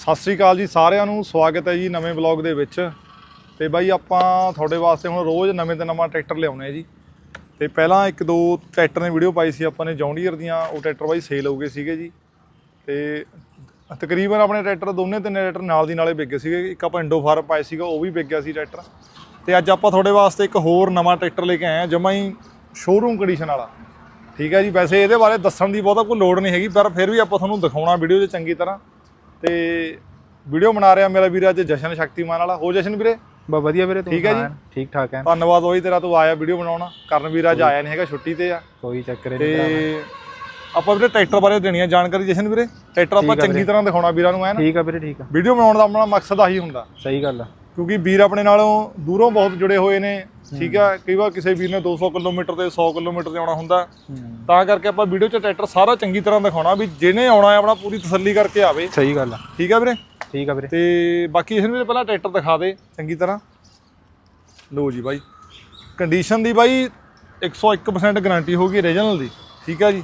ਸਤਿ ਸ੍ਰੀ ਅਕਾਲ ਜੀ ਸਾਰਿਆਂ ਨੂੰ, ਸਵਾਗਤ ਹੈ ਜੀ ਨਵੇਂ ਬਲੌਗ ਦੇ ਵਿੱਚ। ਤੇ ਬਾਈ ਆਪਾਂ ਤੁਹਾਡੇ ਵਾਸਤੇ ਹੁਣ ਰੋਜ਼ ਨਵੇਂ ਤੋਂ ਨਵਾਂ ਟਰੈਕਟਰ ਲਿਆਉਣੇ ਆ ਜੀ। ਤੇ ਪਹਿਲਾਂ ਇੱਕ ਦੋ ਟਰੈਕਟਰ ਨੇ ਵੀਡੀਓ ਪਾਈ ਸੀ, ਆਪਾਂ ਨੇ ਜੌਂਡੀਅਰ ਦੀਆਂ, ਉਹ ਟਰੈਕਟਰ ਬਾਈ ਸੇਲ ਹੋ ਗਏ ਸੀਗੇ ਜੀ। ਤੇ ਤਕਰੀਬਨ ਆਪਣੇ ਟਰੈਕਟਰ ਦੋਨੇ ਤਿੰਨੇ ਟਰੈਕਟਰ ਨਾਲ ਦੀ ਨਾਲੇ ਵਿਕ ਗਏ ਸੀਗੇ। ਇੱਕ ਆਪਾਂ ਇੰਡੋ ਫਾਰਮ ਪਾਇਆ ਸੀਗਾ, ਉਹ ਵੀ ਵਿਕ ਗਿਆ ਸੀ ਟਰੈਕਟਰ। ਤੇ ਅੱਜ ਆਪਾਂ ਤੁਹਾਡੇ ਵਾਸਤੇ ਇੱਕ ਹੋਰ ਨਵਾਂ ਟਰੈਕਟਰ ਲੈ ਕੇ ਆਏ ਆ, ਜਮਾ ਹੀ ਸ਼ੋਰੂਮ ਕੰਡੀਸ਼ਨ ਵਾਲਾ। ਠੀਕ ਹੈ ਜੀ, ਵੈਸੇ ਇਹਦੇ ਬਾਰੇ ਦੱਸਣ ਦੀ ਬਹੁਤਾ ਕੋਈ ਲੋੜ ਨਹੀਂ ਹੈਗੀ, ਪਰ ਫਿਰ ਵੀ ਆਪਾਂ ਤੁਹਾਨੂੰ ਦਿਖਾਉਣਾ ਵੀਡੀਓ 'ਚ ਚੰਗੀ ਤਰ੍ਹਾਂ। ਤੇ ਵੀਡੀਓ ਬਣਾ ਰਿਹਾ ਮੇਰਾ ਵੀਰ ਅੱਜ ਜਸ਼ਨ ਸ਼ਕਤੀਮਾਨ ਵਾਲਾ। ਹੋ ਜਸ਼ਨ ਵੀਰੇ? ਬਸ ਵਧੀਆ ਵੀਰੇ ਤੂੰ ਠੀਕ ਹੈ ਜੀ? ਠੀਕ ਠਾਕ ਹੈ। ਧੰਨਵਾਦ ਉਹੀ ਤੇਰਾ ਤੂੰ ਆਇਆ ਵੀਡੀਓ ਬਣਾਉਣਾ। ਕਰਨ ਵੀਰ ਅੱਜ ਆਇਆ ਨਹੀਂ ਹੈਗਾ ਛੁੱਟੀ ਤੇ ਆ। ਕੋਈ ਚੱਕਰ ਨਹੀਂ। ਤੇ ਆਪਾਂ ਵੀਰੇ ਟਰੈਕਟਰ ਬਾਰੇ ਦੇਣੀ ਆ ਜਾਣਕਾਰੀ ਜਸ਼ਨ ਵੀਰੇ। ਟਰੈਕਟਰ ਆਪਾਂ ਚੰਗੀ ਤਰ੍ਹਾਂ ਦਿਖਾਉਣਾ ਵੀਰਾਂ ਨੂੰ ਐ ਨਾ? ਠੀਕ ਆ ਵੀਰੇ ਠੀਕ ਆ। ਵੀਡੀਓ ਬਣਾਉਣ ਦਾ ਆਪਣਾ ਮਕਸਦ ਆਹੀ ਹੁੰਦਾ। ਸਹੀ ਗੱਲ ਆ। ਕਿਉਂਕਿ ਵੀਰ ਆਪਣੇ ਨਾਲੋਂ ਦੂਰੋਂ ਬਹੁਤ ਜੁੜੇ ਹੋਏ ਨੇ ਠੀਕ ਆ? ਕਈ ਵਾਰ ਕਿਸੇ ਵੀਰ ਨੇ 200 ਕਿਲੋਮੀਟਰ ਤੇ 100 ਕਿਲੋਮੀਟਰ ਤੇ ਆਉਣਾ ਹੁੰਦਾ। ਤਾਂ ਕਰਕੇ ਆਪਾਂ ਵੀਡੀਓ 'ਚ ਟਰੈਕਟਰ ਸਾਰਾ ਚੰਗੀ ਤਰ੍ਹਾਂ ਦਿਖਾਉਣਾ ਵੀ ਜਿਹਨੇ ਆਉਣਾ ਹੈ ਆਪਣਾ ਪੂਰੀ ਤਸੱਲੀ ਕਰਕੇ ਆਵੇ। ਸਹੀ ਗੱਲ ਆ। ਠੀਕ ਆ ਵੀਰੇ? ਠੀਕ ਆ ਵੀਰੇ। ਤੇ ਬਾਕੀ ਇਸ ਨੂੰ ਪਹਿਲਾਂ ਟਰੈਕਟਰ ਦਿਖਾ ਦੇ ਚੰਗੀ ਤਰ੍ਹਾਂ। ਲੋ ਜੀ ਬਾਈ। ਕੰਡੀਸ਼ਨ ਦੀ ਬਾਈ 101% ਗਾਰੰਟੀ ਹੋਗੀ ਓਰੀਜਨਲ ਦੀ ਠੀਕ ਆ ਜੀ?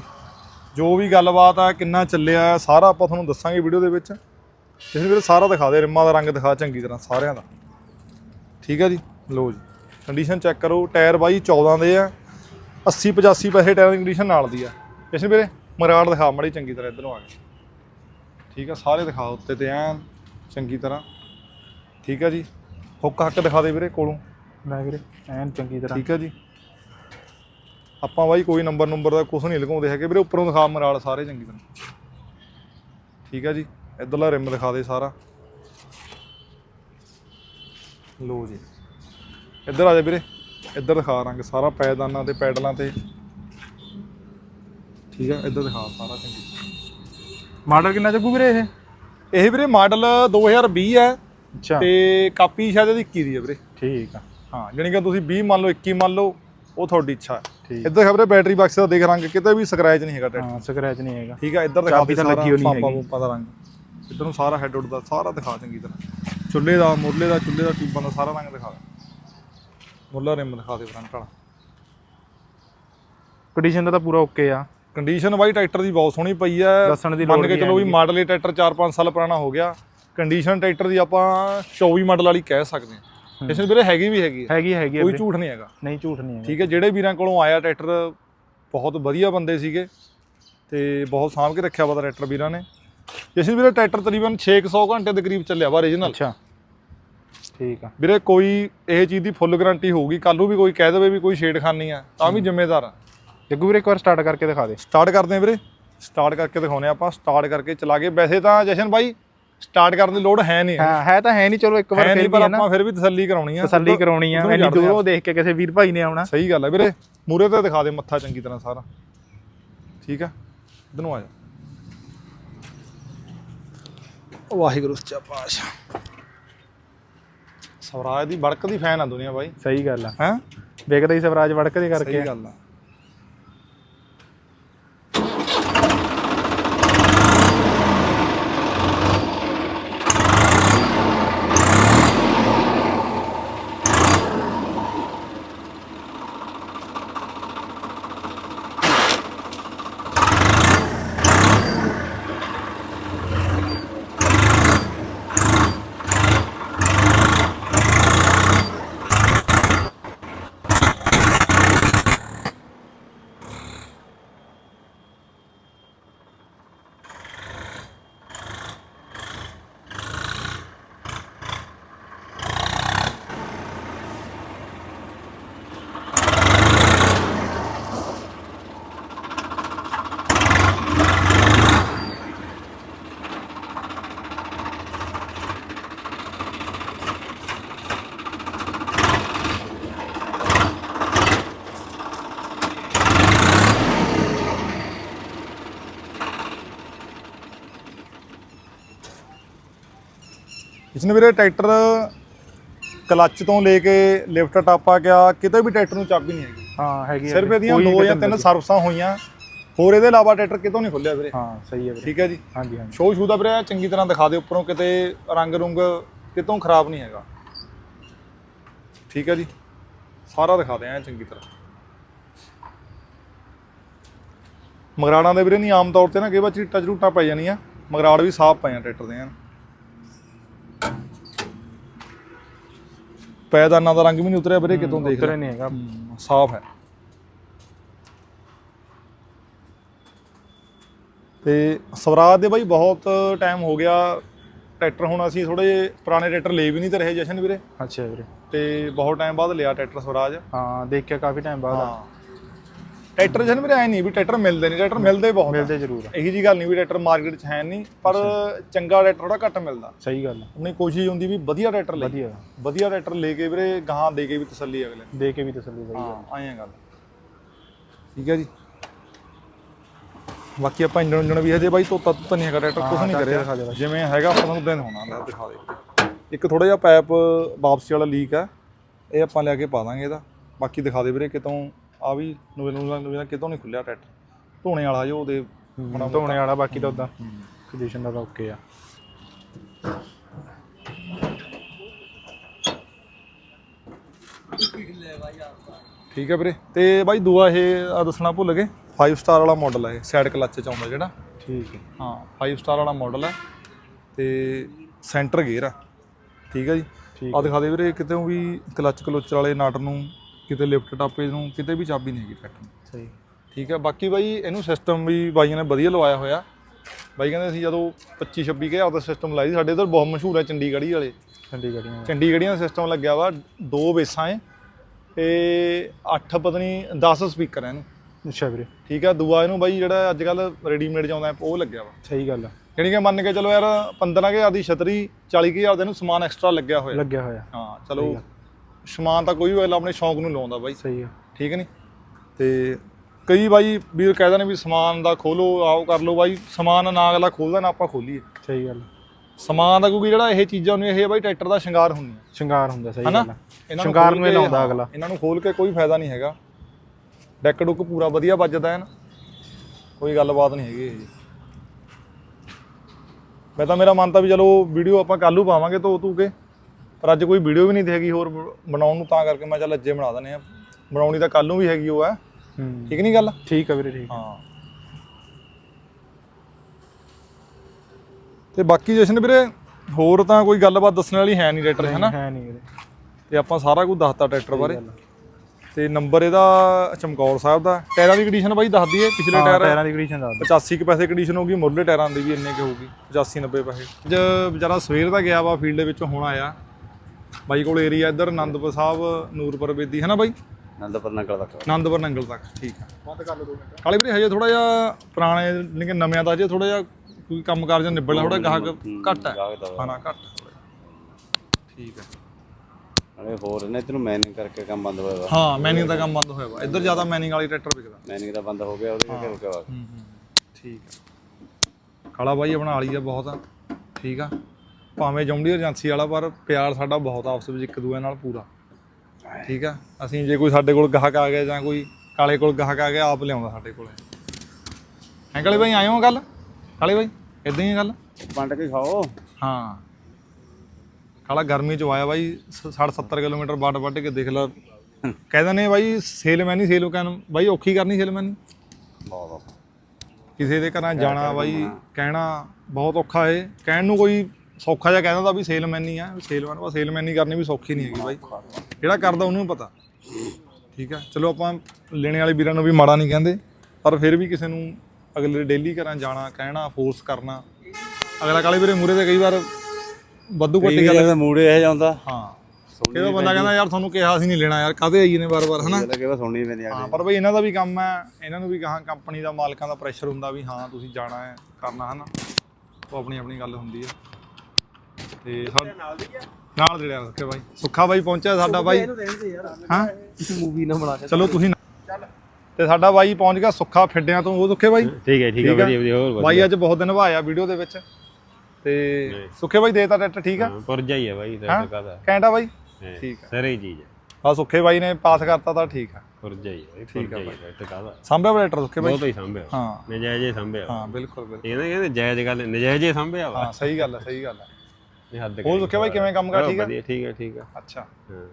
ਜੋ ਵੀ ਗੱਲਬਾਤ ਆ ਕਿੰਨਾ ਚੱਲਿਆ ਸਾਰਾ ਆਪਾਂ ਤੁਹਾਨੂੰ ਦੱਸਾਂਗੇ ਵੀਡੀਓ ਦੇ ਵਿੱਚ। ਇਸ ਵੀਰੇ ਸਾਰਾ ਦਿਖਾ ਦੇ ਰਿਮਾਂ ਦਾ ਰੰਗ ਦਿਖਾ ਚੰਗੀ ਤਰ੍ਹਾਂ ਸਾਰਿਆਂ ਦਾ। ਠੀਕ ਆ ਜੀ? ਲੋ ਜੀ। ਕੰਡੀਸ਼ਨ ਚੈੱਕ ਕਰੋ। ਟਾਇਰ ਬਾਈ 14 ਦੇ ਆ। 80 85 ਪੈਸੇ ਟਾਇਰ ਦੀ ਕੰਡੀਸ਼ਨ ਨਾਲ ਦੀ ਆ। ਇਸ ਵੀਰੇ ਮਰਾੜ ਦਿਖਾ ਮੜੀ ਚੰਗੀ ਤਰ੍ਹਾਂ ਇਧਰੋਂ ਆ ਕੇ। ਠੀਕ ਆ ਸਾਰੇ ਦਿਖਾ ਉੱਤੇ ਤੇ ਐਨ ਚੰਗੀ ਤਰ੍ਹਾਂ। ਠੀਕ ਆ ਜੀ? ਹੁੱਕ ਹੱਕ ਦਿਖਾ ਦੇ ਵੀਰੇ ਕੋਲੋਂ। ਲੈ ਵੀਰੇ ਐਨ ਚੰਗੀ ਤਰ੍ਹਾਂ। ਠੀਕ ਆ ਜੀ। ਆਪਾਂ ਬਾਈ ਕੋਈ ਨੰਬਰ ਨੰਬਰ ਦਾ ਕੁਝ ਨਹੀਂ ਲਗਾਉਂਦੇ ਹੈਗੇ ਵੀਰੇ ਉੱਪਰੋਂ ਦਿਖਾ ਮਰਾਲ ਸਾਰੇ ਚੰਗੀ ਤਰ੍ਹਾਂ। ਠੀਕ ਆ ਜੀ? ਇਧਰਲਾ ਰਿਮ ਦਿਖਾ ਦੇ ਸਾਰਾ। ਲੋ ਜੀ। ਇੱਧਰ ਆ ਜਾ ਵੀਰੇ। ਇੱਧਰ ਦਿਖਾ ਰੰਗ ਸਾਰਾ ਪੈਦਾਨਾਂ ਤੇ ਪੈਡਲਾਂ ਤੇ। ਠੀਕ ਆ ਇੱਧਰ ਦਿਖਾ ਸਾਰਾ ਚੰਗੀ ਮਾਡਲ ਕਿੰਨਾ ਚੱਗੂ ਵੀਰੇ ਇਹ? ਇਹ ਵੀਰੇ ਮਾਡਲ 2020 ਹੈ ਅੱਛਾ। ਤੇ ਕਾਪੀ ਸ਼ਾਇਦ ਇਹਦੀ 21 ਦੀ ਹੈ ਵੀਰੇ। ਠੀਕ ਆ। ਹਾਂ ਜਾਣੀ ਕਿ ਤੁਸੀਂ 20 ਮੰਨ ਲਓ 21 ਮੰਨ ਲਓ ਉਹ ਤੁਹਾਡੀ ਇੱਛਾ ਹੈ। ਠੀਕ। ਇੱਧਰ ਖਬਰੇ ਬੈਟਰੀ ਬਾਕਸ ਦਾ ਦੇਖ ਰੰਗ ਕਿਤੇ ਵੀ ਸਕ੍ਰੈਚ ਨਹੀਂ ਹੈਗਾ ਟਰੈਕਟਰ ਹਾਂ ਸਕ੍ਰੈਚ ਨਹੀਂ ਹੈਗਾ। ਠੀਕ ਹੈ ਇੱਧਰ ਦਿਖਾ ਦੇ ਤਾਂ ਲੱਗੀ ਪਾਪਾ। ਪੂਪਾ ਦਾ ਰੰਗ। ਇੱਧਰ ਨੂੰ ਸਾਰਾ ਹੈਡ ਉੱਡ ਦਾ ਸਾਰਾ ਦਿਖਾ ਚੰਗੀ ਤਰ੍ਹਾਂ। ਚੁੱਲ੍ਹੇ ਦਾ ਮੁੱਢਲੇ ਦਾ ਚੁੱਲ੍ਹੇ ਦਾ ਟਿਊਬਾਂ ਦਾ ਸਾਰਾ ਰੰਗ ਦਿਖਾ ਮੁੱਲਾ ਰਿਮ ਦਿਖਾ ਦੇ ਫਰੰਟ ਵਾਲਾ। ਕੰਡੀਸ਼ਨ ਦਾ ਤਾਂ ਪੂਰਾ ਓਕੇ ਆ। ਕੰਡੀਸ਼ਨ ਬਾਈ ਟਰੈਕਟਰ ਦੀ ਬਹੁਤ ਸੋਹਣੀ ਪਈ ਹੈ ਦੱਸਣ ਦੀ ਲੋੜ ਮੰਨ ਕੇ ਨਹੀਂ ਚਲੋ ਵੀ। ਮਾਡਲ ਇਹ ਟਰੈਕਟਰ 4-5 ਸਾਲ ਪੁਰਾਣਾ ਹੋ ਗਿਆ। ਕੰਡੀਸ਼ਨ ਟਰੈਕਟਰ ਦੀ ਆਪਾਂ 24 ਮਾਡਲ ਵਾਲੀ ਕਹਿ ਸਕਦੇ ਹਾਂ। ਇਸ ਵੀਰੇ ਹੈਗੀ ਵੀ ਹੈਗੀ ਹੈਗੀ ਹੈਗੀ ਆ ਕੋਈ ਝੂਠ ਨਹੀਂ ਹੈਗਾ। ਨਹੀਂ ਝੂਠ ਨਹੀਂ ਹੈਗਾ। ਠੀਕ ਹੈ ਜਿਹੜੇ ਵੀਰਾਂ ਕੋਲੋਂ ਆਇਆ ਟਰੈਕਟਰ ਬਹੁਤ ਵਧੀਆ ਬੰਦੇ ਸੀਗੇ। ਤੇ ਬਹੁਤ ਸਾਂਭ ਕੇ ਰੱਖਿਆ ਵਾ ਟਰੈਕਟਰ ਵੀਰਾਂ ਨੇ। ਜਿਸ ਵੀਰੇ ਟਰੈਕਟਰ ਤਕਰੀਬਨ 600 ਘੰਟੇ ਦੇ ਕਰੀਬ ਚੱਲਿਆ ਵਾ ਓਰੀਜਨਲ ਅੱਛਾ। ਠੀਕ ਆ। ਵੀਰੇ ਕੋਈ ਇਹ ਚੀਜ਼ ਦੀ ਫੁੱਲ ਗਾਰੰਟੀ ਹੋਊਗੀ ਕੱਲ ਨੂੰ ਵੀ ਕੋਈ ਕਹਿ ਦੇਵੇ ਵੀ ਕੋਈ ਛੇੜਖਾਨੀ ਆ ਤਾਂ ਵੀ ਜ਼ਿੰਮੇਦਾਰ ਆ। ਜੱਗੂ ਵੀਰੇ ਇੱਕ ਵਾਰ ਸਟਾਰਟ ਕਰਕੇ ਦਿਖਾ ਦੇ। ਸਟਾਰਟ ਕਰਦੇ ਆ ਵੀਰੇ। ਸਟਾਰਟ ਕਰਕੇ ਦਿਖਾਉਨੇ ਆਪਾਂ। ਸਟਾਰਟ ਕਰਕੇ ਚਲਾ ਕੇ ਵੈਸੇ ਤਾਂ ਜਸ਼ਨ ਬਾਈ ਸਟਾਰਟ ਕਰਨ ਦੀ ਲੋੜ ਹੈ ਨਹੀਂ। ਹਾਂ ਹੈ ਤਾਂ ਹੈ ਨਹੀਂ। ਚਲੋ ਇੱਕ ਵਾਰ ਫਿਰ ਵੀ ਆਪਾਂ ਫਿਰ ਵੀ ਤਸੱਲੀ ਕਰਾਉਣੀ ਆ। ਤਸੱਲੀ ਕਰਾਉਣੀ ਆ। ਆ। ਦੂਰੋਂ ਦੇਖ ਕੇ ਕਿਸੇ ਵੀਰ ਭਾਈ ਨੇ ਆਉਣਾ। ਸਹੀ ਗੱਲ ਹੈ ਵੀਰੇ। ਮੂਰੇ ਤੇ ਦਿਖਾ ਦੇ ਮੱਥਾ ਚੰਗੀ ਤਰ੍ਹਾਂ ਸਾਰਾ। ਠੀਕ ਆ? ਇਧਰ ਆ ਜਾ। ਵਾਹਿਗੁਰੂ ਸੱਚਾ ਪਾਤਸ਼ਾਹ। ਸਵਰਾਜ ਦੀ ਬੜਕ ਦੀ ਫੈਨ ਆ ਦੁਨੀਆ ਬਾਈ। ਸਹੀ ਗੱਲ ਆ। ਹੈ? ਵੇਖਦਾ ਹੀ ਸਵਰਾਜ ਵੜਕ ਦੇ ਕਰਕੇ। ਸਹੀ ਗੱਲ ਆ। ਇਸਨੇ ਵੀਰੇ ਟਰੈਕਟਰ ਕਲੱਚ ਤੋਂ ਲੈ ਕੇ ਲਿਫਟ ਟਾਪਾ ਗਿਆ ਕਿਤੇ ਵੀ ਟਰੈਕਟਰ ਨੂੰ ਚਾਬੀ ਨਹੀਂ ਹੈਗੀ। ਹਾਂ ਹੈਗੀ ਆ ਸਿਰਫ। ਇਹਦੀਆਂ ਦੋ ਜਾਂ ਤਿੰਨ ਸਰਵਿਸਾਂ ਹੋਈਆਂ ਹੋਰ ਇਹਦੇ ਇਲਾਵਾ ਟਰੈਕਟਰ ਕਿਤੋਂ ਨਹੀਂ ਖੁੱਲਿਆ ਵੀਰੇ। ਹਾਂ ਸਹੀ ਹੈ ਵੀਰੇ। ਠੀਕ ਹੈ ਜੀ? ਹਾਂਜੀ ਹਾਂਜੀ। ਸ਼ੋਅ ਸ਼ੂ ਦਾ ਵੀਰੇ ਚੰਗੀ ਤਰ੍ਹਾਂ ਦਿਖਾ ਦੇ ਉੱਪਰੋਂ ਕਿਤੇ ਰੰਗ ਰੁੰਗ ਕਿਤੋਂ ਖਰਾਬ ਨਹੀਂ ਹੈਗਾ। ਠੀਕ ਹੈ ਜੀ? ਸਾਰਾ ਦਿਖਾ ਦੇ ਐ ਚੰਗੀ ਤਰ੍ਹਾਂ। ਮਗਰਾੜਾਂ ਦੇ ਵੀਰੇ ਨਹੀਂ ਆਮ ਤੌਰ ਤੇ ਨਾ ਕਈ ਵਾਰ ਚੀਟਾ ਝੂਟਾਂ ਪੈ ਜਾਂਦੀਆਂ ਮਗਰਾੜ ਵੀ ਸਾਫ਼ ਪਏ ਆ ਟਰੈਕਟਰ ਦੇ ਐਨ। ਪੈਦਾਨਾਂ ਦਾ ਰੰਗ ਵੀ ਨਹੀਂ ਉਤਰਿਆ ਵੀਰੇ ਕਿਤੋਂ ਦੇਖ ਲੈ ਉਤਰੇ ਨਹੀਂ ਹੈਗਾ। ਸਾਫ਼ ਹੈ। ਤੇ ਸਵਰਾਜ ਦੇ ਬਾਈ ਬਹੁਤ ਟਾਈਮ ਹੋ ਗਿਆ। ਟਰੈਕਟਰ ਹੁਣ ਅਸੀਂ ਥੋੜੇ ਪੁਰਾਣੇ ਟਰੈਕਟਰ ਲੈ ਵੀ ਨਹੀਂ ਤੇ ਰਹੇ ਜਸ਼ਨ ਵੀਰੇ। ਅੱਛਾ ਵੀਰੇ। ਤੇ ਬਹੁਤ ਟਾਈਮ ਬਾਅਦ ਲਿਆ ਟਰੈਕਟਰ ਸਵਰਾਜ। ਹਾਂ ਦੇਖਿਆ ਕਾਫੀ ਟਾਈਮ ਬਾਅਦ ਟਰੈਕਟਰ ਜਸ਼ਨ ਵੀਰੇ ਐ ਨਹੀਂ ਵੀ ਟਰੈਕਟਰ ਮਿਲਦੇ ਨਹੀਂ ਟਰੈਕਟਰ ਮਿਲਦੇ ਬਹੁਤ ਆ। ਮਿਲਦੇ ਜ਼ਰੂਰ ਆ। ਇਹੀ ਜੀ ਗੱਲ ਨਹੀਂ ਵੀ ਟਰੈਕਟਰ ਮਾਰਕੀਟ 'ਚ ਹੈ ਨਹੀਂ ਪਰ ਚੰਗਾ ਟਰੈਕਟਰ ਥੋੜਾ ਘੱਟ ਮਿਲਦਾ। ਸਹੀ ਗੱਲ ਆ। ਆਪਣੀ ਕੋਸ਼ਿਸ਼ ਹੁੰਦੀ ਵੀ ਵਧੀਆ ਟਰੈਕਟਰ ਲੈ ਵਧੀਆ। ਵਧੀਆ ਟਰੈਕਟਰ ਲੈ ਕੇ ਵੀਰੇ ਗਾਹਾਂ ਦੇ ਕੇ ਵੀ ਤਸੱਲੀ ਅਗਲੇ। ਨੂੰ। ਦੇ ਕੇ ਵੀ ਤਸੱਲੀ ਸਹੀ ਹਾਂ ਆਏ ਆ ਗੱਲ। ਠੀਕ ਹੈ ਜੀ। ਬਾਕੀ ਆਪਾਂ ਇੰਜਣ ਇੰਜਣ ਵੀ ਹਜੇ ਬਾਈ ਤੋਤਾ ਤੋਤਾ ਨਹੀਂ ਹੈਗਾ ਟਰੈਕਟਰ ਕੁਝ ਨਹੀਂ ਦਿਖਾ ਕਰਿਆ। ਜਿਵੇਂ ਹੈਗਾ ਆਪਾਂ ਨੂੰ ਦਿਨ ਹੋਣਾ ਲੈ ਦਿਖਾ ਦੇ। ਇੱਕ ਥੋੜਾ ਜਿਹਾ ਪਾਈਪ ਵਾਪਸੀ ਵਾਲਾ ਲੀਕ ਆ ਇਹ ਆਪਾਂ ਲਿਆ ਕੇ ਪਾ ਦਾਂਗੇ ਇਹਦਾ। ਬਾਕੀ ਦਿਖਾ ਦੇ ਵੀਰੇ ਕਿਤੋਂ ਆ ਵੀ ਨਵੇਂ ਨਵੇਂ ਨਵੇਂ ਕਿਤੋਂ ਨਹੀਂ ਖੁੱਲਿਆ ਟਰੈਕਟਰ। ਧੋਣੇ ਵਾਲਾ ਜੋ ਉਹਦੇ ਧੋਣੇ ਵਾਲਾ ਬਾਕੀ ਤਾਂ ਉਦਾਂ। ਕੰਡੀਸ਼ਨ ਦਾ ਤਾਂ ਓਕੇ ਆ। ਠੀਕ ਹੈ ਵੀਰੇ। ਤੇ ਬਾਈ ਦੂਆ ਇਹ ਆ ਦੱਸਣਾ ਭੁੱਲ ਗਏ। 5 ਸਟਾਰ ਵਾਲਾ ਮਾਡਲ ਹੈ ਇਹ ਸਾਈਡ ਕਲੱਚ ਚ ਆਉਂਦਾ ਜਿਹੜਾ। ਠੀਕ ਹੈ ਹਾਂ 5 ਸਟਾਰ ਵਾਲਾ ਮਾਡਲ ਹੈ ਤੇ ਸੈਂਟਰ ਗੇਅਰ ਆ। ਠੀਕ ਹੈ ਜੀ। ਆ। ਦਿਖਾ ਦੇ ਵੀਰੇ ਕਿਤੇ ਵੀ ਕਲੱਚ ਕਲੁੱਚ ਵਾਲੇ ਨਟ ਨੂੰ ਕਿਤੇ ਲਿਫਟ ਟਾਪੇ ਨੂੰ ਕਿਤੇ ਵੀ ਚਾਬੀ ਨਹੀਂ ਹੈਗੀ ਟਰੈਕਟਰ ਨੂੰ ਸਹੀ। ਠੀਕ ਹੈ ਬਾਕੀ ਬਾਈ ਇਹਨੂੰ ਸਿਸਟਮ ਵੀ ਬਾਈਆਂ ਨੇ ਵਧੀਆ ਲਵਾਇਆ ਹੋਇਆ। ਬਾਈ ਕਹਿੰਦੇ ਅਸੀਂ ਜਦੋਂ 25 26 ਕੇ ਦਾ ਸਿਸਟਮ ਲਾਈ ਸੀ, ਸਾਡੇ ਇਧਰ ਬਹੁਤ ਮਸ਼ਹੂਰ ਹੈ ਚੰਡੀਗੜ੍ਹੀ ਵਾਲੇ। ਚੰਡੀਗੜ੍ਹੀਆਂ ਚੰਡੀਗੜ੍ਹੀਆਂ ਦਾ ਸਿਸਟਮ ਲੱਗਿਆ ਵਾ ਦੋ ਬੇਸਾਂ ਏ ਤੇ 8 ਪਤਾ ਨਹੀਂ 10 ਸਪੀਕਰ ਹੈ ਇਹਨੂੰ। ਅੱਛਾ ਵੀਰੇ। ਠੀਕ ਹੈ ਦੂਆ ਇਹਨੂੰ ਬਾਈ ਜਿਹੜਾ ਅੱਜ ਕੱਲ ਰੈਡੀਮੇਡ ਜਾਉਂਦਾ ਉਹ ਲੱਗਿਆ ਵਾ। ਸਹੀ ਗੱਲ ਆ। ਯਾਨੀ ਕਿ ਮੰਨ ਕੇ ਚਲੋ ਯਾਰ 15000 ਦੀ ਛਤਰੀ 40000 ਦੇ ਨੂੰ ਸਮਾਨ ਐਕਸਟਰਾ ਲੱਗਿਆ ਹੋਇਆ। ਲੱਗਿਆ ਹੋਇਆ। ਹਾਂ ਚਲੋ ਸਮਾਨ ਤਾਂ ਕੋਈ ਵੀ ਅਗਲਾ ਆਪਣੇ ਸ਼ੌਂਕ ਨੂੰ ਲਾਉਂਦਾ ਬਾਈ। ਸਹੀ ਆ। ਠੀਕ ਨਹੀਂ ਤੇ ਕਈ ਬਾਈ ਵੀਰ ਕਹਿੰਦੇ ਨੇ ਵੀ ਸਮਾਨ ਦਾ ਖੋਲੋ ਆਓ ਕਰ ਲਓ ਬਾਈ। ਸਮਾਨ ਨਾ ਅਗਲਾ ਖੋਲਦਾ ਨਾ ਆਪਾਂ ਖੋਲੀਏ। ਸਹੀ ਗੱਲ ਸਮਾਨ ਦਾ ਕਿਉਂਕਿ ਜਿਹੜਾ ਇਹ ਚੀਜ਼ਾਂ ਹੁੰਦੀਆਂ ਇਹ ਬਾਈ ਟਰੈਕਟਰ ਦਾ ਸ਼ਿੰਗਾਰ ਹੁੰਦੀਆਂ। ਸ਼ਿੰਗਾਰ ਹੁੰਦਾ ਸਹੀ ਗੱਲ ਇਹਨਾਂ ਸ਼ਿੰਗਾਰ ਨੂੰ ਇਹ ਕੇ- ਲਾਉਂਦਾ ਹਾਂ, ਅਗਲਾ। ਇਹਨਾਂ ਨੂੰ ਖੋਲ ਕੇ ਕੋਈ ਫਾਇਦਾ ਨਹੀਂ ਹੈਗਾ। ਡੈਕ ਡੁੱਕ ਪੂਰਾ ਵਧੀਆ ਵੱਜਦਾ ਹੈ ਨਾ। ਕੋਈ ਗੱਲਬਾਤ ਨਹੀਂ ਹੈਗੀ ਇਹ ਜੀ। ਮੈਂ ਤਾਂ ਮੇਰਾ ਮਨ ਤਾਂ ਵੀ ਚਲੋ ਵੀਡੀਓ ਆਪਾਂ ਕੱਲ੍ਹ ਨੂੰ ਪਾਵਾਂਗੇ ਧੋ ਧੂ ਕੇ। ਪਰ ਅੱਜ ਕੋਈ ਵੀਡੀਓ ਵੀ ਨਹੀਂ ਹੈਗੀ ਹੋਰ ਬਣਾਉਣ ਨੂੰ ਤਾਂ ਕਰਕੇ ਮੈਂ ਚੱਲ ਅੱਜੇ ਬਣਾ ਦਨੇ ਆ ਬਣਾਉਣੀ ਤਾਂ ਕੱਲ੍ਹ ਨੂੰ ਵੀ ਹੈਗੀ ਉਹ ਹੈ? ਠੀਕ ਨਹੀਂ ਗੱਲ? ਠੀਕ ਆ ਵੀਰੇ ਠੀਕ। ਹਾਂ। ਤੇ ਬਾਕੀ ਜਸ਼ਨ ਵੀਰੇ ਹੋਰ ਤਾਂ ਕੋਈ ਗੱਲਬਾਤ ਦੱਸਣ ਵਾਲੀ ਹੈ ਨਹੀਂ ਟਰੈਕਟਰ ਹੈ ਨਾ ਹੈ ਨਹੀਂ ਵੀਰੇ। ਤੇ ਆਪਾਂ ਸਾਰਾ ਕੁਝ ਦੱਸਤਾ ਟਰੈਕਟਰ ਬਾਰੇ। ਤੇ ਨੰਬਰ ਇਹਦਾ ਚਮਕੌਰ ਸਾਹਿਬ ਦਾ। ਟਾਇਰਾਂ ਦੀ ਕੰਡੀਸ਼ਨ ਬਾਈ ਦੱਸ ਦਈਏ ਪਿਛਲੇ ਟਾਇਰ। ਟਾਇਰਾਂ ਦੀ ਕੰਡੀਸ਼ਨ ਦੱਸ 85 ਕੁ ਪੈਸੇ ਕੰਡੀਸ਼ਨ ਹੋਊਗੀ ਮੁੱਢਲੇ ਟਾਇਰਾਂ ਦੀ ਵੀ ਇੰਨੇ ਕੁ ਹੋਊਗੀ 85 90 ਪੈਸੇ। ਅੱਜ ਵਿਚਾਰਾ ਸਵੇਰ ਦਾ ਗਿਆ ਵਾ ਫੀਲਡ ਦੇ ਵਿੱਚੋਂ ਹੁਣ ਆਇਆ। ਬਾਈ ਕੋਲ ਏਰੀਆ ਇੱਧਰ ਆਨੰਦਪੁਰ ਸਾਹਿਬ ਨੂਰਪੁਰ ਬੇਦੀ ਹੈ ਨਾ ਬਾਈ? ਨੰਦਪੁਰ ਨੰਗਲ ਤੱਕ। ਆਨੰਦਪੁਰ ਨੰਗਲ ਤੱਕ ਠੀਕ ਹੈ ਬੰਦ ਕਰ ਲਓ ਦੋ ਮਿੰਟ। ਕਾਲੇ ਵੀਰੇ ਹਜੇ ਥੋੜਾ ਜਿਹਾ ਪੁਰਾਣੇ ਲੇਕਿਨ ਨਵਿਆਂ ਦਾ ਹਜੇ ਥੋੜਾ ਜਿਹਾ ਕੋਈ ਕੰਮ ਕਾਰ ਜਾਂ ਨਿਬੜਨਾ ਥੋੜਾ ਗਾਹਕ ਘੱਟ ਹੈ ਦਾ ਨਾ ਘੱਟ। ਠੀਕ ਹੈ ਨਾਲੇ ਹੋਰ ਨੇ ਇਧਰੋਂ ਮੈਨਿੰਗ ਕਰਕੇ ਕੰਮ ਬੰਦ ਹੋਇਆ ਵਾ। ਹਾਂ ਮੈਨਿੰਗ ਦਾ ਕੰਮ ਬੰਦ ਹੋਇਆ ਵਾ। ਇੱਧਰ ਜ਼ਿਆਦਾ ਮੈਨਿੰਗ ਵਾਲੀ ਟਰੈਕਟਰ ਵਿਕਦਾ। ਮੈਨਿੰਗ ਦਾ ਬੰਦ ਹੋ ਗਿਆ ਉਹਦੇ ਕਰਕੇ ਰੁਕਿਆ ਵਾ। ਹੂੰ ਹੂੰ। ਠੀਕ ਹੈ ਕਾਲਾ ਬਾਈ ਬਣਾ ਵਾਲੀ ਆ ਬਹੁਤ। ਆ ਠੀਕ ਆ। ਭਾਵੇਂ ਜੌਂਡੀ ਏਜੰਸੀ ਵਾਲਾ ਪਰ ਪਿਆਰ ਸਾਡਾ ਬਹੁਤ ਆਪਸ ਵਿੱਚ ਇੱਕ ਦੂਏ ਨਾਲ ਪੂਰਾ। ਠੀਕ ਆ? ਅਸੀਂ ਜੇ ਕੋਈ ਸਾਡੇ ਕੋਲ ਗਾਹਕ ਆ ਗਿਆ ਜਾਂ ਕੋਈ ਕਾਲੇ ਕੋਲ ਗਾਹਕ ਆ ਗਿਆ ਆਪ ਲਿਆਉਂਦਾ ਸਾਡੇ ਕੋਲ। ਐਂ ਕਾਲੇ ਬਾਈ ਆਏ ਹੋ ਗੱਲ? ਕਾਲੇ ਬਾਈ ਇਦਾਂ ਹੀ ਆ ਗੱਲ? ਵੰਡ ਕੇ ਖਾਓ। ਹਾਂ। ਕਾਲਾ ਗਰਮੀ ਚ ਆਇਆ ਬਾਈ 60 70 ਕਿਲੋਮੀਟਰ ਵੱਡ ਵੱਡ ਕੇ ਦੇਖ ਲਾ। ਕਹਿੰਦੇ ਨੇ ਬਾਈ ਸੇਲਮੈਨ ਹੀ ਸੇਲ ਕਹਿਣ ਬਾਈ ਔਖੀ ਕਰਨੀ ਸੇਲਮੈਨ? ਬਹੁਤ ਔਖਾ। ਕਿਸੇ ਦੇ ਘਰਾਂ ਜਾਣਾ ਬਾਈ ਕਹਿਣਾ ਬਹੁਤ ਔਖਾ ਏ। ਕਹਿਣ ਨੂੰ ਕੋਈ ਸੌਖਾ ਜਿਹਾ ਕਹਿ ਦਿੰਦਾ ਵੀ ਸੇਲਮੈਨ ਹੀ ਆ ਸੇਲਮੈਨ ਉਹ ਸੇਲਮੈਨ ਹੀ ਕਰਨੀ ਵੀ ਸੌਖੀ ਨਹੀਂ ਹੈਗੀ ਬਾਈ। ਜਿਹੜਾ ਕਰਦਾ ਉਹਨੂੰ ਵੀ ਪਤਾ। ਠੀਕ ਆ ਚਲੋ ਆਪਾਂ ਲੈਣੇ ਵਾਲੇ ਵੀਰਾਂ ਨੂੰ ਵੀ ਮਾੜਾ ਨਹੀਂ ਕਹਿੰਦੇ ਪਰ ਫਿਰ ਵੀ ਕਿਸੇ ਨੂੰ ਅਗਲੇ ਡੇਲੀ ਘਰਾਂ ਜਾਣਾ ਕਹਿਣਾ ਫੋਰਸ ਕਰਨਾ। ਅਗਲਾ ਕਾਲੇ ਵੀਰੇ ਮੂਰੇ ਤੇ ਕਈ ਵਾਰ ਵੱਧੂ ਘੱਟੀ ਗੱਲ। ਮੂਡ ਇਹ ਜਾਂਦਾ। ਹਾਂ ਇਹਦਾ ਬੰਦਾ ਕਹਿੰਦਾ ਯਾਰ ਤੁਹਾਨੂੰ ਕਿਹਾ ਸੀ ਨਹੀਂ ਲੈਣਾ ਯਾਰ ਕਾਹਦੇ ਆਈ ਨੇ ਵਾਰ-ਵਾਰ ਹਨਾ? ਵਾ ਸੁਣਨੀ ਪੈਂਦੀ ਆ ਹਾਂ ਪਰ ਬਈ ਇਹਨਾਂ ਦਾ ਵੀ ਕੰਮ ਹੈ ਇਹਨਾਂ ਨੂੰ ਵੀ ਕਹਾਂ ਕੰਪਨੀ ਦਾ ਮਾਲਕਾਂ ਦਾ ਪ੍ਰੈਸ਼ਰ ਹੁੰਦਾ ਵੀ ਹਾਂ ਤੁਸੀਂ ਜਾਣਾ ਹੈ ਕਰਨਾ ਹੈ ਨਾ ਉਹ ਆਪਣੀ ਆਪਣੀ ਗੱਲ ਹੁੰਦੀ ਹੈ ਤੇ ਸਾ- ਨਾਲ ਦੇ ਲਿਆ ਰੱਖੇ ਬਾਈ। ਸੁੱਖਾ ਬਾਈ ਪਹੁੰਚਿਆ ਸਾਡਾ ਬਾਈ। ਹਾਂ? ਮੂਵੀ ਨਾ ਬਣਾ ਚਲੋ ਤੁਸੀਂ ਤੇ ਸਾਡਾ ਬਾਈ ਪਹੁੰਚ ਗਿਆ ਸੁੱਖਾ ਫਿੱਡਿਆਂ ਤੋਂ। ਉਹ ਸੁੱਖੇ ਬਾਈ? ਠੀਕ ਹੈ ਠੀਕ ਹੈ ਵਧੀਆ ਵਧੀਆ ਹੋਰ ਬਾਈ ਅੱਜ ਬਹੁਤ ਦਿਨ ਭਾਇਆ ਵੀਡੀਓ ਦੇ ਵਿੱਚ। ਤੇ ਸੁੱਖੇ ਬਾਈ ਦੇਤਾ ਟਰੈਕਟਰ ਠੀਕ ਆ? ਪੁਰਜਾ ਹੀ ਹੈ? ਬਾਈ ਤੇ। ਕਾਦਾ ਕੈਂਟਾ ਬਾਈ? ਠੀਕ ਆ। ਸਾਰੇ ਚੀਜ਼ ਆ। ਸੁੱਖੇ ਬਾਈ ਨੇ ਪਾਸ ਕਰਤਾ ਤਾਂ ਠੀਕ ਆ। ਪੁਰਜਾ ਹੀ ਹੈ ਪੁਰਜਾ ਹੀ ਹੈ ਤੇ। ਕਾਦਾ ਸਾਂਭਿਆ ਟਰੈਕਟਰ ਸੁੱਖੇ ਬਾਈ? ਬਹੁਤ ਹੀ ਸੰਭਿਆ। ਹਾਂ। ਨਜਾਇਜ਼ ਹੀ ਸੰਭਿਆ। ਹਾਂ ਬਿਲਕੁਲ ਬਿਲਕੁਲ। ਇਹ ਨਾ ਕਹਿੰਦੇ ਜਾਇਜ਼ ਗੱਲ ਨਜਾਇਜ਼ ਹੀ ਸੰਭਿਆ ਹਾਂ ਸਹੀ ਗੱਲ ਹੈ ਸਹੀ ਗੱਲ ਹੈ ਇਹ ਹੱਦ ਹੋਰ ਸੁੱਖੇ ਬਾਈ ਕਿਵੇਂ ਕੰਮ ਕਰ? ਠੀਕ ਆ? ਵਧੀਆ ਠੀਕ ਹੈ ਠੀਕ ਹੈ ਅੱਛਾ। ਹਾਂ।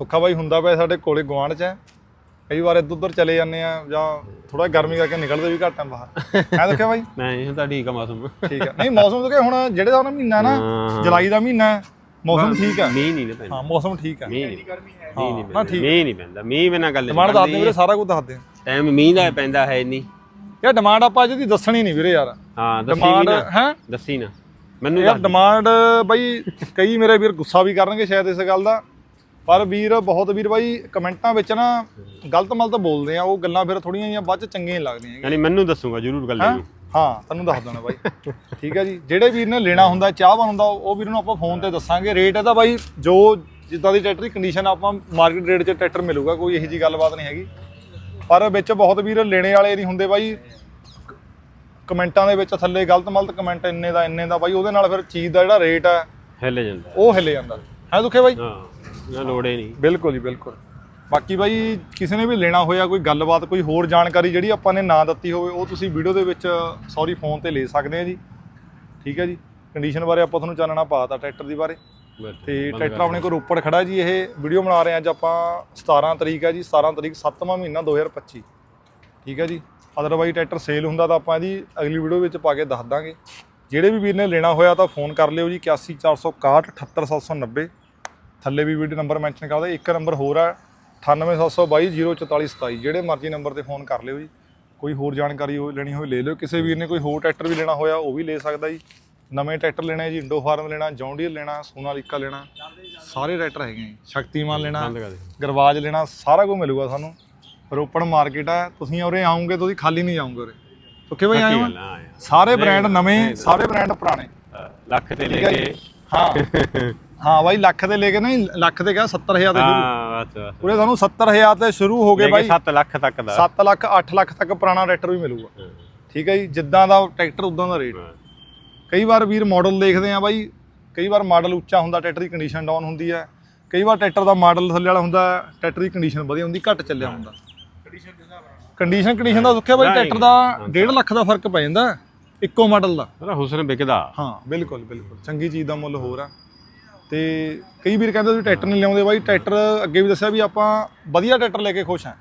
ਸੁੱਖਾ ਬਾਈ ਹੁੰਦਾ ਪਿਆ ਸਾਡੇ ਕੋਲੇ ਗੁਆਂਢ 'ਚ। ਹੈ ਕਈ ਵਾਰ ਇੱਧਰ ਉੱਧਰ ਚਲੇ ਜਾਂਦੇ ਆ ਜਾਂ ਥੋੜਾ ਗਰਮੀ ਕਰਕੇ ਨਿਕਲਦੇ ਵੀ ਘੱਟ ਆ ਬਾਹਰ। ਐ ਦੇਖਿਆ ਬਾਈ? ਨਹੀਂ ਹੁਣ ਤਾਂ ਠੀਕ ਆ ਮੌਸਮ। ਠੀਕ ਹੈ ਨਹੀਂ ਮੌਸਮ ਤੋਂ ਕਿ ਹੁਣ ਜਿਹੜੇ ਦਾ ਮਹੀਨਾ ਨਾ ਹਾਂ। ਜੁਲਾਈ ਦਾ ਮਹੀਨਾ ਹੈ ਮੌਸਮ ਠੀਕ ਹੈ ਮੀਂਹ ਨਹੀਂ ਨਾ ਪੈਂਦਾ। ਹਾਂ ਮੌਸਮ ਠੀਕ ਹੈ ਮੀਂਹ ਨਹੀਂ। ਮੀਂਹ ਨਹੀਂ ਹਾਂ ਪੈਂਦਾ। ਠੀਕ ਮੀਂਹ ਨਹੀਂ ਪੈਂਦਾ। ਮੀਂਹ ਬਿਨਾਂ ਗੱਲ ਡਿਮਾਂਡ ਦੱਸ ਦੇ ਵੀਰੇ ਸਾਰਾ ਕੁਝ ਦੱਸ ਦੇ। ਟਾਈਮ ਮੀਂਹ ਦਾ ਪੈਂਦਾ ਹੈ ਨਹੀਂ ਯਾਰ ਡਿਮਾਂਡ ਆਪਾਂ ਜਿਹਦੀ ਦੱਸਣੀ ਨਹੀਂ ਵੀਰੇ ਯਾਰ। ਹਾਂ ਦੱਸੀ ਨਾ। ਹੈ? ਦੱਸੀ ਨਾ। ਮੈਨੂੰ ਯਾਰ ਡਿਮਾਂਡ ਬਾਈ ਕਈ ਮੇਰੇ ਵੀਰ ਗੁੱਸਾ ਵੀ ਕਰਨਗੇ ਸ਼ਾਇਦ ਇਸ ਗੱਲ ਦਾ ਪਰ ਵੀਰ ਬਹੁਤ ਵੀਰ ਬਾਈ ਕਮੈਂਟਾਂ ਵਿੱਚ ਨਾ ਗਲਤ ਮਲਤ ਬੋਲਦੇ ਆ ਉਹ ਗੱਲਾਂ ਫਿਰ ਥੋੜੀਆਂ ਜਿਹੀਆਂ ਬਾਅਦ ਚ ਚੰਗੀਆਂ ਲੱਗਦੀਆਂ। ਯਾਨੀ ਮੈਨੂੰ ਦੱਸੂਗਾ ਜ਼ਰੂਰ ਗੱਲ? ਨੂੰ ਹਾਂ ਤੁਹਾਨੂੰ ਦੱਸ ਦੇਣਾ ਬਾਈ। ਠੀਕ ਹੈ ਜੀ ਜਿਹੜੇ ਵੀਰ ਨੇ ਲੈਣਾ ਹੁੰਦਾ ਚਾਹ ਹੁੰਦਾ ਉਹ ਵੀਰ ਨੂੰ ਆਪਾਂ ਫੋਨ ਤੇ ਦੱਸਾਂਗੇ। ਰੇਟ ਇਹਦਾ ਬਾਈ ਜੋ ਜਿੱਦਾਂ ਦੀ ਟਰੈਕਟਰ ਦੀ ਕੰਡੀਸ਼ਨ ਆਪਾਂ ਮਾਰਕੀਟ ਰੇਟ 'ਚ ਟਰੈਕਟਰ ਮਿਲੂਗਾ ਕੋਈ ਇਹੋ ਜੀ ਗੱਲਬਾਤ ਨਹੀਂ ਹੈਗੀ। ਪਰ ਵਿੱਚ ਬਹੁਤ ਵੀਰ ਲੈਣੇ ਵਾਲੇ ਨਹੀਂ ਹੁੰਦੇ ਬਾਈ। ਕਮੈਂਟਾਂ ਦੇ ਵਿੱਚ ਥੱਲੇ ਗਲਤ ਮਲਤ ਕਮੈਂਟ ਇੰਨੇ ਦਾ ਇੰਨੇ ਦਾ ਬਾਈ ਉਹਦੇ ਨਾਲ ਫਿਰ ਚੀਜ਼ ਦਾ ਜਿਹੜਾ ਰੇਟ ਹੈ ਹਿੱਲ ਜਾਂਦਾ। ਉਹ ਹਿੱਲ ਜਾਂਦਾ। ਹੈ ਦੁਖੇ ਬਾਈ? ਹਾਂ ਨਾ ਲੋੜੇ ਨਹੀਂ। ਬਿਲਕੁਲ ਜੀ ਬਿਲਕੁਲ। ਬਾਕੀ ਬਾਈ ਕਿਸੇ ਨੇ ਵੀ ਲੈਣਾ ਹੋਇਆ ਕੋਈ ਗੱਲਬਾਤ ਕੋਈ ਹੋਰ ਜਾਣਕਾਰੀ ਜਿਹੜੀ ਆਪਾਂ ਨੇ ਨਾ ਦਿੱਤੀ ਹੋਵੇ ਉਹ ਤੁਸੀਂ ਵੀਡੀਓ ਦੇ ਵਿੱਚ ਸੌਰੀ ਫੋਨ ਤੇ ਲੈ ਸਕਦੇ ਆ ਜੀ। ਠੀਕ ਹੈ ਜੀ? ਕੰਡੀਸ਼ਨ ਬਾਰੇ ਆਪਾਂ ਤੁਹਾਨੂੰ ਚਾਨਣਾ ਪਾਤਾ ਟਰੈਕਟਰ ਦੀ ਬਾਰੇ। ਤੇ ਟਰੈਕਟਰ ਆਪਣੇ ਕੋਲ ਰੋਪੜ ਖੜਾ ਜੀ ਇਹ ਵੀਡੀਓ ਬਣਾ ਰਹੇ ਹਾਂ ਅੱਜ ਆਪਾਂ 17 ਤਰੀਕ ਹੈ ਜੀ 17 ਤਰੀਕ 7ਵਾਂ ਮਹੀਨਾ 2025 ਠੀਕ ਹੈ ਜੀ? ਅਦਰਵਾਈਜ਼ ਟਰੈਕਟਰ ਸੇਲ ਹੁੰਦਾ ਤਾਂ ਆਪਾਂ ਇਹਦੀ ਅਗਲੀ ਵੀਡੀਓ ਵਿੱਚ ਪਾ ਕੇ ਦੱਸ ਦਾਂਗੇ। ਜਿਹੜੇ ਵੀ ਵੀਰ ਨੇ ਲੈਣਾ ਹੋਇਆ ਤਾਂ ਫੋਨ ਕਰ ਲਿਓ ਜੀ 81461 78790 ਥੱਲੇ ਵੀ ਵੀਡੀਓ ਨੰਬਰ ਮੈਂਸ਼ਨ ਕਰਦਾ ਇੱਕ ਨੰਬਰ ਹੋਰ ਹੈ 9872204427 ਜਿਹੜੇ ਮਰਜ਼ੀ ਨੰਬਰ ਤੇ ਫੋਨ ਕਰ ਲਿਓ ਜੀ। ਕੋਈ ਹੋਰ ਜਾਣਕਾਰੀ ਹੋ ਲੈਣੀ ਹੋਵੇ ਲੈ ਲਿਓ। ਕਿਸੇ ਵੀਰ ਨੇ ਕੋਈ ਹੋਰ ਟਰੈਕਟਰ ਵੀ ਲੈਣਾ ਹੋਇਆ ਉਹ ਵੀ ਲੈ ਸਕਦਾ ਜੀ। ਨਵੇਂ ਟਰੈਕਟਰ ਲੈਣੇ ਆ ਜੀ ਇੰਡੋ ਫਾਰਮ ਲੈਣਾ ਜੌਂਡੀਅਰ ਲੈਣਾ ਸੋਨਾਲੀਕਾ ਲੈਣਾ। ਸਾਰੇ ਟਰੈਕਟਰ ਹੈਗੇ ਸ਼ਕਤੀਮਾਨ ਲੈਣਾ ਗਰਵਾਜ ਲੈਣਾ ਸਾਰਾ ਕੁਝ ਮਿਲੂਗਾ ਤੁਹਾਨੂੰ ਰੋਪੜ ਮਾਰਕੀਟ ਹੈ ਤੁਸੀਂ ਉਰੇ ਆਉਂਗੇ ਤੁਸੀਂ ਖਾਲੀ ਨਹੀਂ ਜਾਓਗੇ ਉਰੇ। ਓਕੇ ਭਾਈ ਆਏ ਹੋ? ਆ। ਸਾਰੇ ਬ੍ਰਾਂਡ ਨਵੇਂ ਸਾਰੇ ਬ੍ਰਾਂਡ ਪੁਰਾਣੇ। ਅ, ਲੱਖ ਤੇ ਲੈ ਕੇ। ਹਾਂ। ਹਾਂ ਬਾਈ ਲੱਖ ਦੇ ਲੈ ਕੇ ਨਹੀਂ ਲੱਖ ਦੇ ਕਿਹਾ 70000 ਦੇ ਸ਼ੁਰੂ। ਹਾਂ ਬਸ ਬਸ। ਉਰੇ ਤੁਹਾਨੂੰ 70000 ਤੇ ਸ਼ੁਰੂ ਹੋ ਗਏ ਬਾਈ। 7 ਲੱਖ ਤੱਕ ਦਾ। 7 ਲੱਖ 8 ਲੱਖ ਤੱਕ ਪੁਰਾਣਾ ਟਰੈਕਟਰ ਵੀ ਮਿਲੂਗਾ। ਠੀਕ ਹੈ ਜੀ ਜਿੱਦਾਂ ਦਾ ਟਰੈਕਟਰ ਉਦਾਂ ਦਾ ਰੇਟ ਕਈ ਵਾਰ ਵੀਰ ਮਾਡਲ ਦੇਖਦੇ ਆ ਬਾਈ ਕਈ ਵਾਰ ਮਾਡਲ ਉੱਚਾ ਹੁੰਦਾ ਟਰੈਕਟਰ ਦੀ ਕੰਡੀਸ਼ਨ ਡਾਊਨ ਹੁੰਦੀ ਹੈ। ਕਈ ਵਾਰ ਟਰੈਕਟਰ ਦਾ ਮਾਡਲ ਥੱਲੇ ਵਾਲਾ ਹੁੰਦਾ ਟਰੈਕਟਰ ਦੀ ਕੰਡੀਸ਼ਨ ਵਧੀਆ ਹੁੰਦੀ ਘੱਟ ਚੱਲਿਆ ਹੁੰਦਾ। ਕੰਡੀਸ਼ਨ ਕੰਡੀਸ਼ਨ ਦਾ ਸੁੱਖਿਆ ਬਾਈ। ਟਰੈਕਟਰ ਦਾ 1.5 ਲੱਖ ਦਾ ਫ਼ਰਕ ਪੈ ਜਾਂਦਾ ਇੱਕੋ ਮਾਡਲ ਦਾ। ਉਹਦਾ ਹੁਸਨ ਵਿਕਦਾ। ਹਾਂ ਬਿਲਕੁਲ ਬਿਲਕੁਲ। ਚੰਗੀ ਚੀਜ਼ ਦਾ ਮੁੱਲ ਹੋਰ ਆ। ਤੇ ਕਈ ਵੀਰ ਕਹਿੰਦੇ ਤੁਸੀਂ ਟਰੈਕਟਰ ਨਹੀਂ ਲਿਆਉਂਦੇ ਬਾਈ। ਟਰੈਕਟਰ ਅੱਗੇ ਵੀ ਦੱਸਿਆ ਵੀ ਆਪਾਂ ਵਧੀਆ ਟਰੈਕਟਰ ਲੈ ਕੇ ਖੁਸ਼ ਨਾ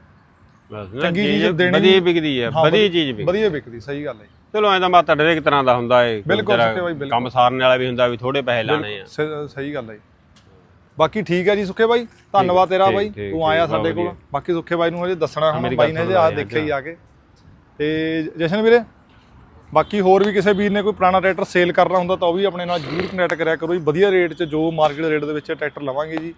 ਚੰਗੀ ਚੀਜ਼ ਦੇਣੀ ਵਧੀਆ ਵਿਕਦੀ ਹੈ ਵਧੀਆ ਚੀਜ਼ ਵਿਕਦੀ। ਵਧੀਆ ਵਿਕਦੀ ਸਹੀ ਗੱਲ ਹੈ। ਚਲੋ ਐਂ ਤਾਂ ਮਾਤਾ ਡਰੇਕ ਤਰ੍ਹਾਂ ਦਾ ਹੁੰਦਾ ਏ। ਬਿਲਕੁਲ। ਕੰਮ ਸਾਰਨ ਵਾਲਾ ਵੀ ਹੁੰਦਾ ਵੀ ਥੋੜੇ ਪੈਸੇ ਲਾਣੇ ਆ। ਸਹੀ ਗੱਲ ਹੈ। ਬਾਕੀ ਠੀਕ ਹੈ ਜੀ ਸੁੱਖੇ ਬਾਈ ਧੰਨਵਾਦ ਤੇਰਾ ਬਾਈ ਤੂੰ ਆਇਆ ਸਾਡੇ ਕੋਲ। ਬਾਕੀ ਸੁੱਖੇ ਬਾਈ ਨੂੰ ਹਜੇ ਦੱਸਣਾ ਹੁਣ ਬਾਈ ਨੇ ਜੇ ਆ ਦੇਖਿਆ ਹੀ ਆ ਕੇ। ਤੇ ਜਸ਼ਨ ਵੀਰੇ ਬਾਕੀ ਹੋਰ ਵੀ ਕਿਸੇ ਵੀਰ ਨੇ ਕੋਈ ਪੁਰਾਣਾ ਟਰੈਕਟਰ ਸੇਲ ਕਰਨਾ ਹੁੰਦਾ ਤਾਂ ਉਹ ਵੀ ਆਪਣੇ ਨਾਲ ਜਰੂਰ ਕਨੈਕਟ ਕਰਿਆ ਕਰੋ ਜੀ। ਵਧੀਆ ਰੇਟ 'ਚ ਜੋ ਮਾਰਕੀਟ ਰੇਟ ਦੇ ਵਿੱਚ ਟਰੈਕਟਰ ਲਵਾਂਗੇ ਜੀ।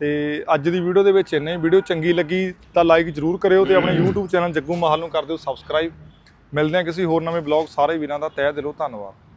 ਤੇ ਅੱਜ ਦੀ ਵੀਡੀਓ ਦੇ ਵਿੱਚ ਇੰਨੇ ਵੀਡੀਓ ਚੰਗੀ ਲੱਗੀ ਤਾਂ ਲਾਈਕ ਜਰੂਰ ਕਰਿਓ ਤੇ ਆਪਣੇ YouTube ਚੈਨਲ ਜੱਗੂ ਮਾਹਲ ਨੂੰ ਕਰ ਦਿਓ ਸਬਸਕ੍ਰਾਈਬ ਮਿਲਦੇ ਹਾਂ ਕਿਸੇ ਹੋਰ ਨਵੇਂ ਬਲੌਗ ਸਾਰੇ ਵੀਰਾਂ ਦਾ। ਤਹਿ ਦਿਲੋਂ ਧੰਨਵਾਦ।